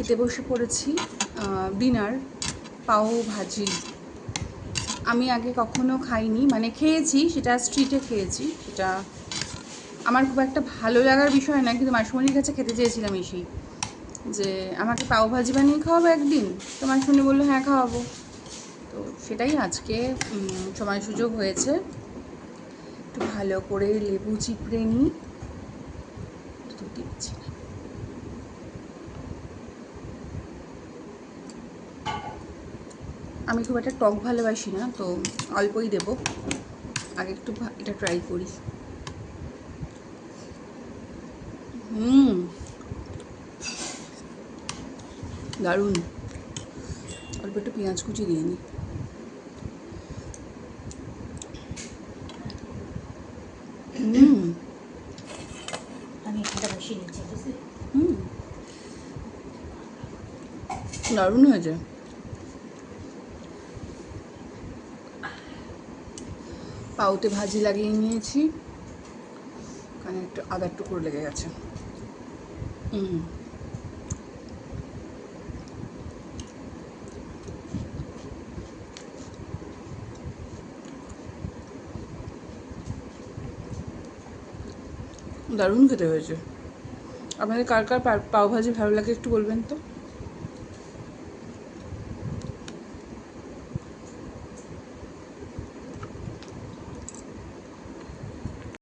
খেতে বসে পড়েছি ডিনার, পাও ভাজি। আমি আগে কখনো খাইনি মানে খেয়েছি, সেটা স্ট্রিটে খেয়েছি, সেটা আমার খুব একটা ভালো লাগার বিষয় না, কিন্তু মাসুমনির কাছে খেতে চেয়েছিলাম এসেই যে, আমাকে পাও ভাজি বানিয়ে খাওয়াবো একদিন? তো মাসুমনি বলল হ্যাঁ খাওয়াবো। তো সেটাই আজকে সময় সুযোগ হয়েছে। একটু ভালো করে লেবু চিপড়ে নিই। তো দিচ্ছি। আমি খুব একটা টক ভালোবাসি না তো অল্পই দেব। আগে একটু এটা ট্রাই করি। হুম। দারুণ। অল্প একটু পেঁয়াজ কুচি দিয়ে নিই দারুণ হয়েছে। পাউতে ভাজি লাগিয়ে নিয়েছি। ওখানে একটু আদার টুকরো লেগে গেছে। হুম দারুণ খেতে হয়েছে। আপনাদের কার কার পা- পাও ভাজি ভালো লাগে একটু বলবেন তো?